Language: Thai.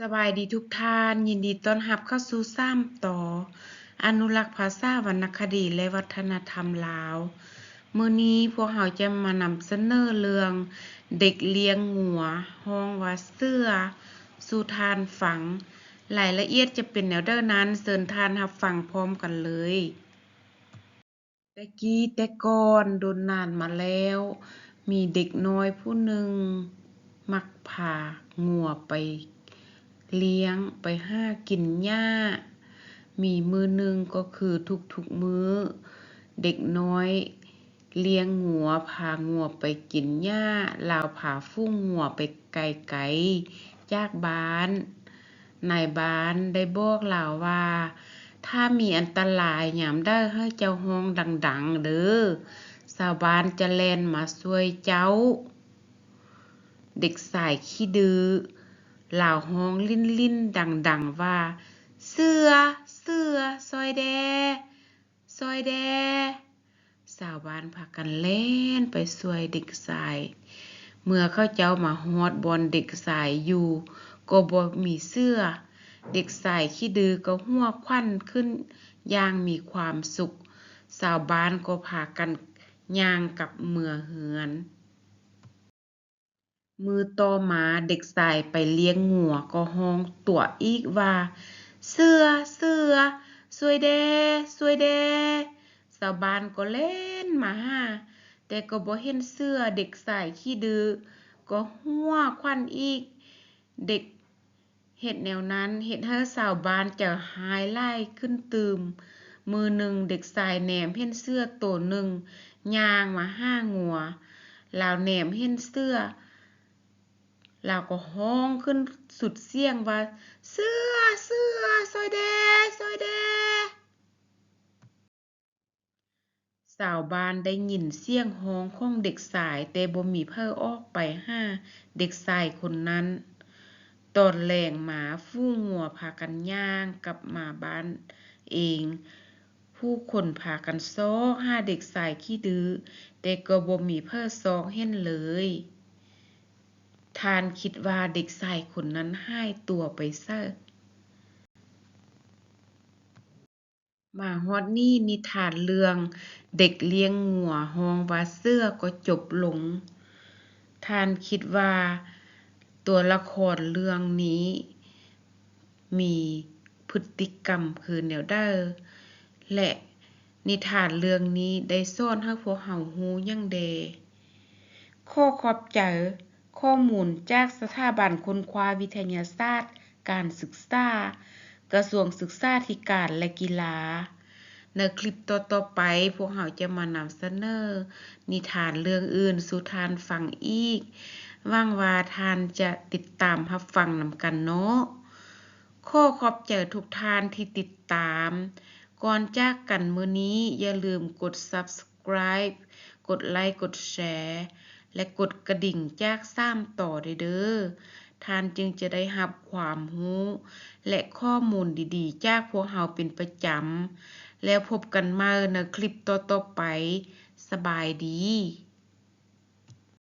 สบายดีทุกท่าน ยินดีต้อนรับเข้าสู่ซ้ำต่อ อนุรักษ์ภาษาวรรณคดีและวัฒนธรรมลาวมื้อนี้พวกเราจะมานำเสนอเรื่อง เด็กเลี้ยงงัวห้องว่าเสื้อสู่ทานฝังรายละเอียดจะเป็นแนวเด้อนั้นเชิญทานรับฟังพร้อมกันเลยแต่กี้แต่ก่อนโดนนานมาแล้ว มีเด็กน้อยผู้หนึ่ง มักพางัวไป เลี้ยงไปห้ากินหญ้า มีมือหนึ่งก็คือทุกๆมื้อ เด็กน้อยเลี้ยงงัวพางัวไปกินหญ้าลาวพาฝูงงัวไปไกลๆจากบ้าน นายบ้านได้บอกลาวว่า ถ้ามีอันตรายยามใดให้เจ้าร้องดังๆเด้อชาวบ้านจะแลนมาช่วยเจ้า เด็กชายขี้ดื้อ ลาวร้องลิ้นๆดังๆว่า เสือ เสือช่วยแด่ช่วยแด่ชาวบ้านพากันแล่นไปช่วยเด็กชาย เมื่อเข้าเจ้ามาฮอดบอนเด็กชายอยู่ ก็บ่มีเสื้อ เด็กชายขี้ดื้อก็หัวควันขึ้นอย่างมีความสุขชาวบ้านก็พากันย่างกับเมือเรือน มือต่อมาเด็กชายไปเลี้ยงงัวก็ร้องตัวอีกว่า เสือเสือช่วยแด่ช่วยแด่ชาวบ้านก็แล่นมาหาแต่ก็บ่เห็นเสือเด็กชายขี้ดื้อก็หัวควันอีก เด็กเฮ็ดแนวนั้นเฮ็ดให้ชาวบ้านใจหายหลายขึ้นตืมมือหนึ่งเด็กชายแหนมเห็นเสื้อโตหนึ่งยางมาห้างัวลาวแหนมเห็นเสื้อ ลาก็ร้องขึ้นสุดเสียงว่า เสื้อเสื้อช่วยแด่ช่วยแด่ชาวบ้านได้ยินเสียงร้องของเด็กชายแต่บ่มีไผออกไปห้าเด็กชายคนนั้น ตอนแหลงหมาฝูงงัวพากันย่างกลับมาบ้านเอง ผู้คนพากันซอกห้าเด็กชายขี้ดื้อแต่ก็บ่มีไผซอกเห็นเลย ทานคิดว่าเด็กชายคนนั้นหายตัวไปซะมาฮอดนี้นิทานเรื่อง เด็กเลี้ยงงัวร้องว่าเสื้อก็จบลง ทานคิดว่าตัวละครเรื่องนี้ มีพฤติกรรมคือแนวใดและนิทานเรื่องนี้ได้สอนให้พวกเรารู้ยังแดขอขอบใจ ข้อมูลจากสถาบันค้นคว้าวิทยาศาสตร์ การศึกษา กระทรวงศึกษาธิการและกีฬา ในคลิปต่อๆไป พวกเราจะมานำเสนอ นิทานเรื่องอื่นสู่ทานฟังอีกหวังว่าทานจะติดตามรับฟังนำกันเนาะข้อขอบใจทุกท่านที่ติดตาม ก่อนจากกันมื้อนี้อย่าลืมกด Subscribe กดไลค์ กดแชร์ และกดกระดิ่งแจ้งซ้ำต่อเด้อท่านจึงจะได้รับความรู้ และข้อมูลดีๆ จากพวกเราเป็นประจำ แล้วพบกันใหม่ในคลิปต่อๆไป สบายดี